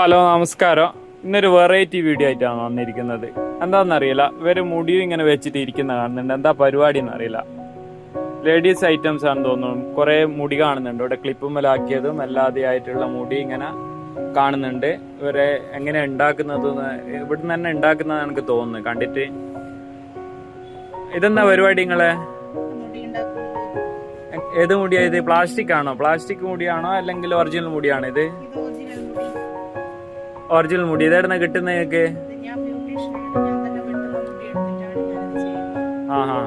Hello നമസ്കാരം. ഇന്നൊരു variety video ആയിട്ടാണ് വന്നിരിക്കുന്നത്. എന്താണെന്നറിയില്ല ഇവർ മുടിയും ഇങ്ങനെ വെച്ചിട്ട് ഇരിക്കുന്ന കാണുന്നുണ്ട്. എന്താ പരിപാടി എന്നറിയില്ല. ലേഡീസ് ഐറ്റംസ് ആണെന്ന് തോന്നുന്നു. കുറെ മുടി കാണുന്നുണ്ട്. ഇവിടെ ക്ലിപ്പുമ്മലാക്കിയതും അല്ലാതെ ആയിട്ടുള്ള മുടി ഇങ്ങനെ കാണുന്നുണ്ട്. ഇവരെ എങ്ങനെ ഉണ്ടാക്കുന്നത് ഇവിടുന്ന് തന്നെ ഉണ്ടാക്കുന്നതാണ് എനിക്ക് തോന്നുന്നു കണ്ടിട്ട്? ഇതെന്താ പരിപാടി നിങ്ങളെ? ഏത് മുടിയാ ഇത്? പ്ലാസ്റ്റിക് ആണോ? പ്ലാസ്റ്റിക് മുടിയാണോ അല്ലെങ്കിൽ ഒറിജിനൽ മുടിയാണോ ഇത്. ഒറിജിനൽ മുടി. ഇതെവിടുന്ന കിട്ടുന്നത് നിങ്ങൾക്ക് ആ ആ.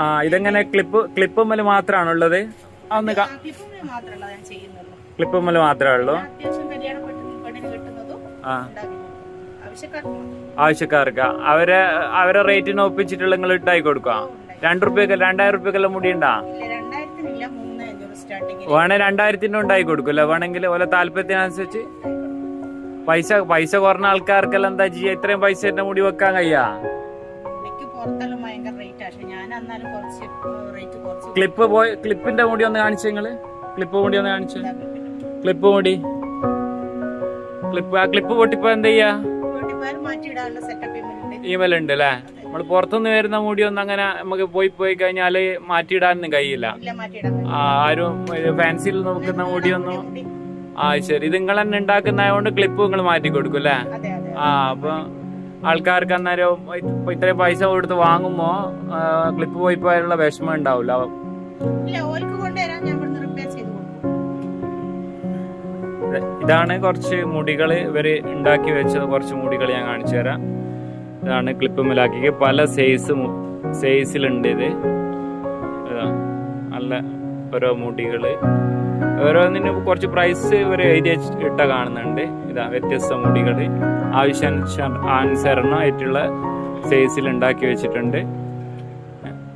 ആ ഇതെങ്ങനെ ക്ലിപ്പ് ക്ലിപ്പുമ്മൽ മാത്രമാണോ ഉള്ളത് അന്ന് ചെയ്യുന്നുള്ളൂ. ക്ലിപ്പുമ്മൽ മാത്രമേ ഉള്ളൂ. ആ. ആവശ്യക്കാർക്ക്. അവരെ അവരെ റേറ്റിന് ഒപ്പിച്ചിട്ടുള്ള നിങ്ങൾ ഇട്ടായി കൊടുക്കുക രണ്ടു രണ്ട് റുപ്യക്ക് രണ്ടായിരം റുപ്യക്കെല്ലാം മുടി ഉണ്ടാ? വേണേ രണ്ടായിരത്തിന്റെ ഉണ്ടായി കൊടുക്കൂല വേണമെങ്കിൽ ഓലെ താല്പര്യത്തിനനുസരിച്ച് പൈസ പൈസ കുറഞ്ഞ ആൾക്കാർക്കെല്ലാം എന്താ ചെയ്യാ? ഇത്രയും പൈസ എന്റെ മുടി വെക്കാൻ കഴിയാ? ക്ലിപ്പ് പോയി ക്ലിപ്പിന്റെ മുടി ഒന്ന് കാണിച്ചു നിങ്ങൾ? ക്ലിപ്പ് മുടി ഒന്ന് കാണിച്ചു. ക്ലിപ്പ് മുടി. ക്ലിപ്പ് ആ ക്ലിപ്പ് പൊട്ടിപ്പോ എന്താ ചെയ്യാ? ഇമെയിൽ ഉണ്ട് അല്ലേ? നമ്മൾ പുറത്തുനിന്ന് വരുന്ന മുടി ഒന്നും അങ്ങനെ നമുക്ക് പോയി പോയി കഴിഞ്ഞാൽ മാറ്റിയിടാനൊന്നും കഴിയില്ല. ആരും ഫാൻസിയിൽ നോക്കുന്ന മുടിയൊന്നും ഒന്നും ആ ശരി. ഇത് നിങ്ങൾ തന്നെ ഉണ്ടാക്കുന്നതുകൊണ്ട് ക്ലിപ്പ് നിങ്ങൾ മാറ്റി കൊടുക്കും അല്ലേ? ആ അപ്പൊ ആൾക്കാർക്ക് അന്നേരം ഇത്രയും പൈസ കൊടുത്ത് വാങ്ങുമ്പോ ക്ലിപ്പ് പോയി പോയാലുള്ള വിഷമം ഉണ്ടാവില്ല. ഇതാണ് കുറച്ച് മുടികൾ ഇവർ ഉണ്ടാക്കി വെച്ചത്. കുറച്ച് മുടികൾ ഞാൻ കാണിച്ചു തരാം. ഇതാണ് ക്ലിപ്പ് മേലാക്കി പല സൈസ് സൈസിലുണ്ട് ഇത്. നല്ല ഓരോ മുടികൾ. ഓരോന്നിന് കുറച്ച് പ്രൈസ് ഇവർ എഴുതി ഇട്ട കാണുന്നുണ്ട്. ഇതാ വ്യത്യസ്ത മുടികൾ ആവശ്യാനുസരണമായിട്ടുള്ള സൈസിൽ ഉണ്ടാക്കി വെച്ചിട്ടുണ്ട്.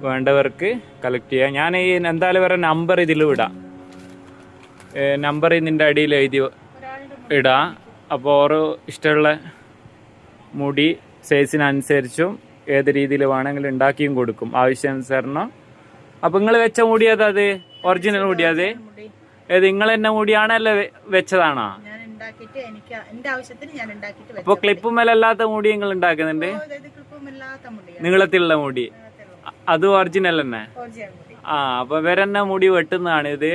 വേണ്ടവർക്ക് കളക്ട് ചെയ്യാം. ഞാൻ ഈ എന്തായാലും വേറെ നമ്പർ ഇതിൽ വിടാം. നമ്പർ ഇതിന്റെ അടിയിൽ എഴുതി ഇടാം. അപ്പോൾ ഓരോ ഇഷ്ടമുള്ള മുടി സൈസിനനുസരിച്ചും ഏത് രീതിയിൽ വേണമെങ്കിലും ഉണ്ടാക്കിയും കൊടുക്കും. ആവശ്യാനുസരണം. അപ്പം നിങ്ങൾ വെച്ച മുടി അത്? ഒറിജിനൽ മുടി അത്? ഏത് നിങ്ങൾ തന്നെ മുടിയാണോ അല്ല വെച്ചതാണോ? അപ്പൊ ക്ലിപ്പും മേലല്ലാത്ത മുടി നിങ്ങൾ ഉണ്ടാക്കുന്നുണ്ട്? നീളത്തിലുള്ള മുടി. അത് ഒറിജിനൽ തന്നെ? ആ അപ്പൊ ഇവരെന്നെ മുടി വെട്ടുന്നതാണ് ഇത്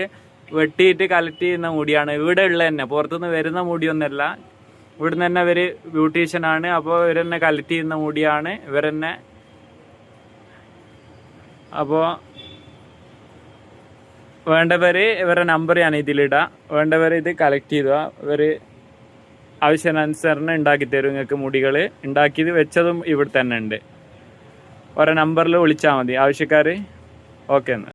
വെട്ടിയിട്ട് കലക്ട് ചെയ്യുന്ന മുടിയാണ്. ഇവിടെ ഉള്ള തന്നെ. പുറത്തുനിന്ന് വരുന്ന മുടിയൊന്നല്ല. ഇവിടുന്ന് തന്നെ ഇവർ ബ്യൂട്ടീഷ്യൻ ആണ് അപ്പോൾ ഇവരെന്നെ കളക്ട് ചെയ്യുന്ന മുടിയാണ് ഇവരെന്നെ. അപ്പോൾ വേണ്ടവര് ഇവരുടെ നമ്പർ ഞാൻ ഇതിലിടാം. വേണ്ടവർ ഇത് കളക്ട് ചെയ്തുക ഇവർ ആവശ്യാനുസരണം ഉണ്ടാക്കി തരും നിങ്ങൾക്ക് മുടികൾ ഉണ്ടാക്കിയത് വെച്ചതും ഇവിടെ തന്നെ ഉണ്ട് ഓരോ നമ്പറിൽ വിളിച്ചാൽ മതി. ആവശ്യക്കാർ ഓക്കെ എന്നാൽ